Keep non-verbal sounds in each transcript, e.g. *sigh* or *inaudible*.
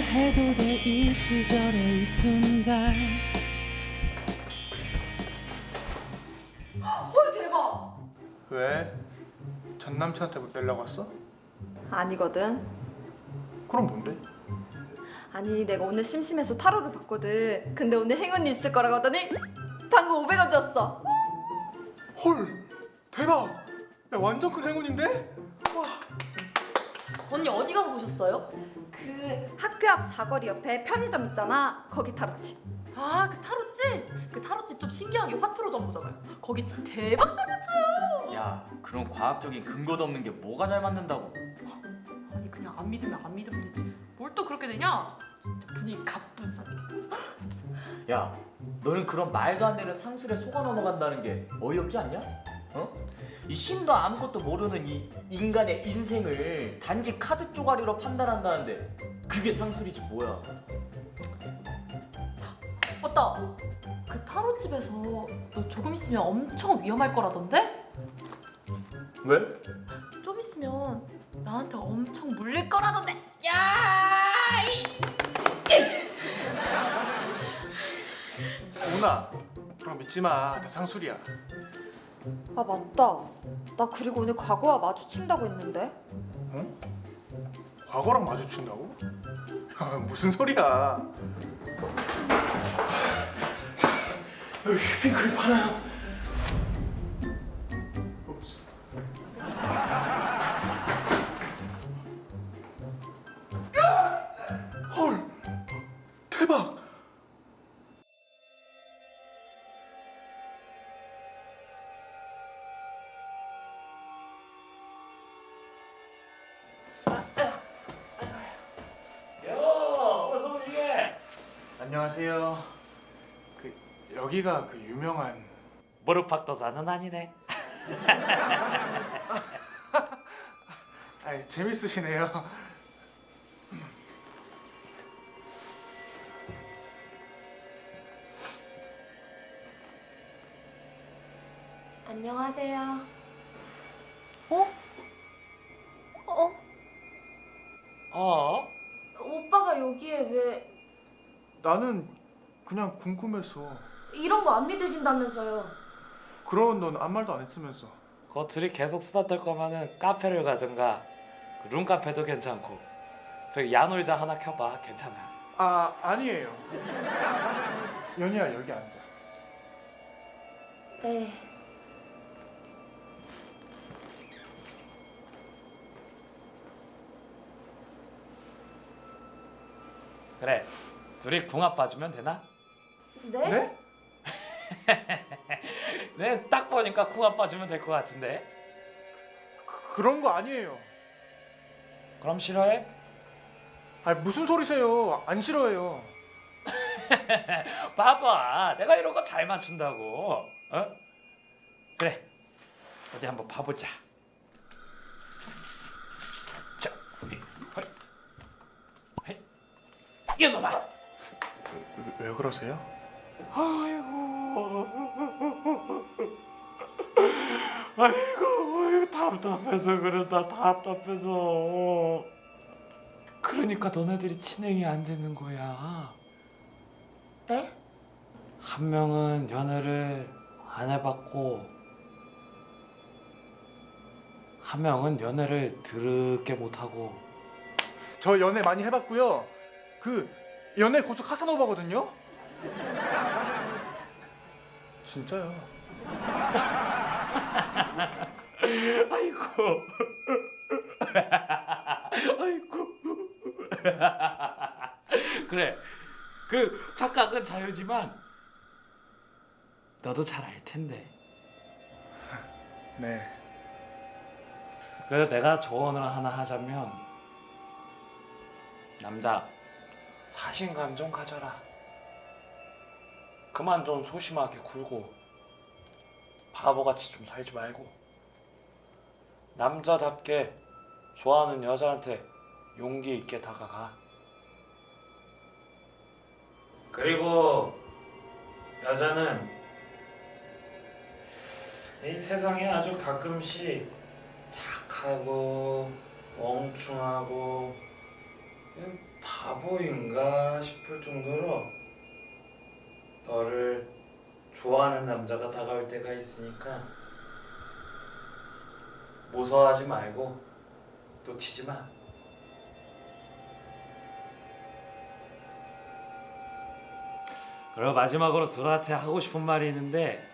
해도 될 이 시절의 이 순간 헐 대박! 왜? 전 남친한테 연락 왔어? 아니거든. 그럼 뭔데? 아니 내가 오늘 심심해서 타로를 봤거든. 근데 오늘 행운이 있을 거라고 하더니 방금 500원 줬어. 헐 대박 야 완전 큰 행운인데? 언니 어디 가서 보셨어요? 그 학교 앞 사거리 옆에 편의점 있잖아. 거기 타로집. 아그 타로집? 그 타로집 좀 신기하게 화토로 전무잖아요 거기 대박 잘 맞춰요 야 그런 과학적인 근거도 없는 게 뭐가 잘 맞는다고 아니 그냥 안 믿으면 안 믿으면 되지 뭘 또 그렇게 되냐 진짜 분위기 가뿐싸게 야 너는 그런 말도 안 되는 상술에 속아 넘어간다는 게 어이없지 않냐? 어? 이 신도 아무것도 모르는 이 인간의 인생을 단지 카드 쪼가리로 판단한다는데 그게 상술이지 뭐야? 맞다. 그 타로 집에서 너 조금 있으면 엄청 위험할 거라던데? 왜? 좀 있으면 나한테 엄청 물릴 거라던데. 야! 오나 그럼 믿지 마 다 상술이야 아 맞다. 나 그리고 오늘 과거와 마주친다고 했는데. 과거랑 마주친다고? 야 무슨 소리야 여기 휘핑크림 하나요? 여기가 그 유명한 무릎팍도사는 아니네. *laughs* 아 재밌으시네요 안녕하세요. 어? 어? 어? 오빠가 여기에 왜 나는 그냥 궁금해서 이런 거 안 믿으신다면서요? 그런 넌 아무 말도 안 했으면서 그 둘이 계속 수다 떨 거면은 카페를 가든가 그 룸카페도 괜찮고 저기 야놀자 하나 켜봐 괜찮아. 아 아니에요 연희야 여기 앉아 네. 그래 둘이 궁합 봐주면 되나? 네? 네? *laughs* 네딱 보니까 궁합 봐주면 될 것 같은데. 그, 그런 거 아니에요 그럼 싫어해? 아 무슨 소리세요 안 싫어해요 *laughs* 봐봐 내가 이런 거 잘 맞춘다고. 어? 그래 어디 한번 봐보자. 자, 어디? 허이. 허이. 이놈아. 왜, 왜 그러세요? 아이고, *laughs* 아이고, 아이고 답답해서 그런다 답답해서. 그러니까 너네들이 친행이 안 되는 거야. 네? 한 명은 연애를 안 해봤고, 한 명은 연애를 드럽게 못하고. 저 연애 많이 해봤고요 그 연애 고수 카사노바거든요 진짜요 *laughs* 아이고, *laughs* 아이고. *laughs* 그래, 그 착각은 자유지만 너도 잘 알 텐데. 네 그래서 내가 조언을 하나 하자면 남자 자신감 좀 가져라. 그만 좀 소심하게 굴고 바보같이 좀 살지 말고 남자답게 좋아하는 여자한테 용기 있게 다가가. 그리고 여자는 이 세상에 아주 가끔씩 착하고 멍충하고 바보인가 싶을 정도로 너를 좋아하는 남자가 다가올 때가 있으니까 무서워하지 말고 놓치지 마. 그리고 마지막으로 둘한테 하고 싶은 말이 있는데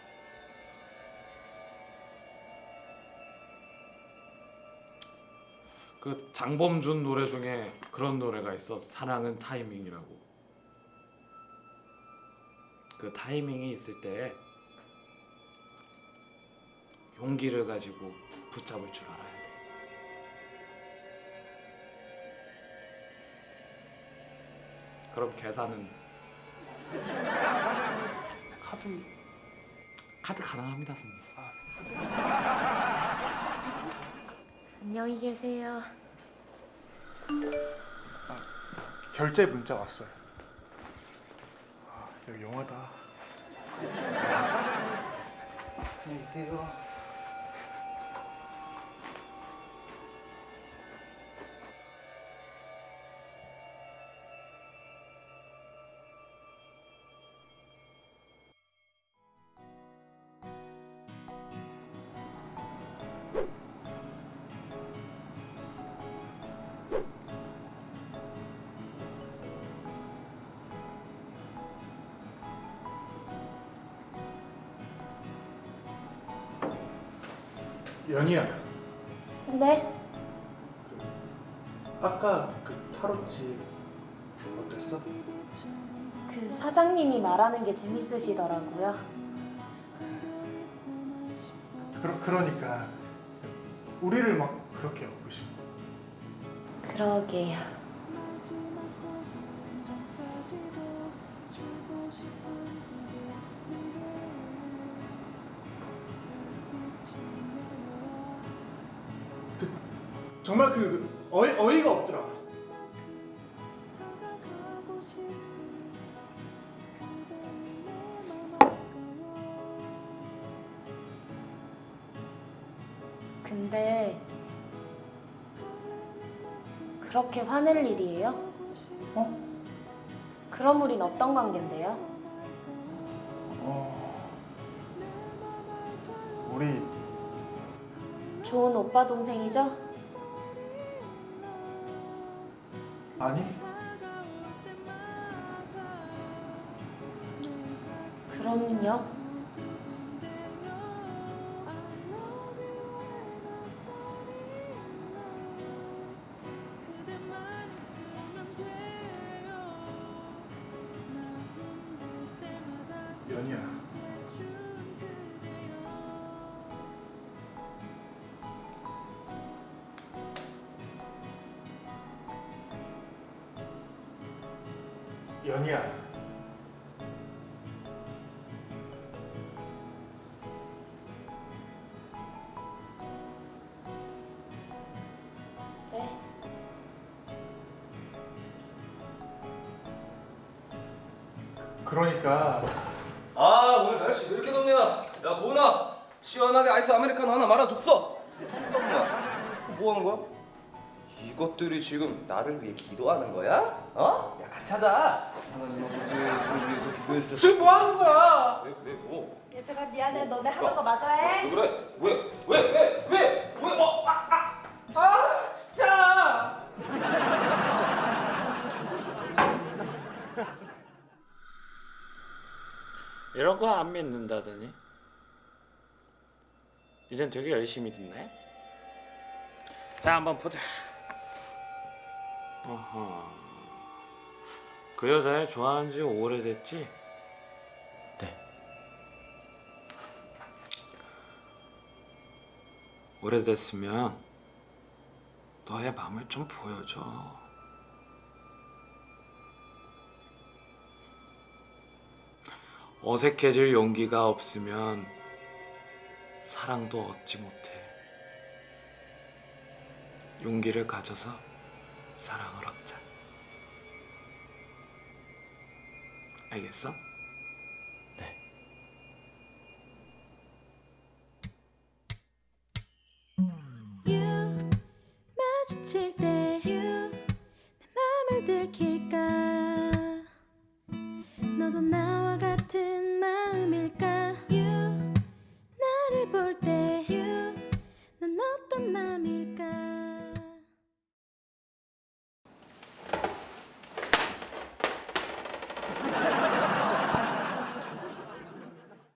그 장범준 노래 중에 그런 노래가 있어 사랑은 타이밍이라고 그 타이밍이 있을 때 용기를 가지고 붙잡을 줄 알아야 돼. 그럼 계산은? *laughs* 카드. 카드 가능합니다 손님. 안녕히 계세요. 결제 문자 왔어요. 아, 여기 영 연희야, 네? 아까 그 타로집 어땠어? 그 사장님이 말하는 게 재밌으시더라고요. 그러, 그러니까 우리를 막 그렇게 엮으시고 그러게요. 정말 그 어이, 어이가 없더라. 근데 그렇게 화낼 일이에요? 어? 그럼 우린 어떤 관계인데요? 어, 우리 좋은 오빠 동생이죠? 아니 그럼요. 연희야. 연희야. 네. 그러니까 아 오늘 날씨 왜 이렇게 덥냐? 야 도훈아 시원하게 아이스 아메리카노 하나 말아줬어. 잠깐만 뭐 하는 거야? 이것들이 지금 나를 위해 기도하는 거야? 어? 야 같이 하자. 하나님 아버지 우리 위해서 기도해 주셔서 지금 뭐 하는 거야? 왜 왜 뭐? 얘들아 미안해 너네 하는 거 마저 해왜 그래? 왜? 왜? 왜? 왜? 왜? 어? 아, 아 진짜. *laughs* 이런 거 안 믿는다더니 이젠 되게 열심히 듣네 자 한번 보자 어허 그 여자애 좋아한 지 오래됐지? 네. 오래됐으면 너의 마음을 좀 보여줘 어색해질 용기가 없으면 사랑도 얻지 못해. 용기를 가져서 사랑을 얻자. 알겠어? 마주칠 때내 맘을 들킬까 너도 같이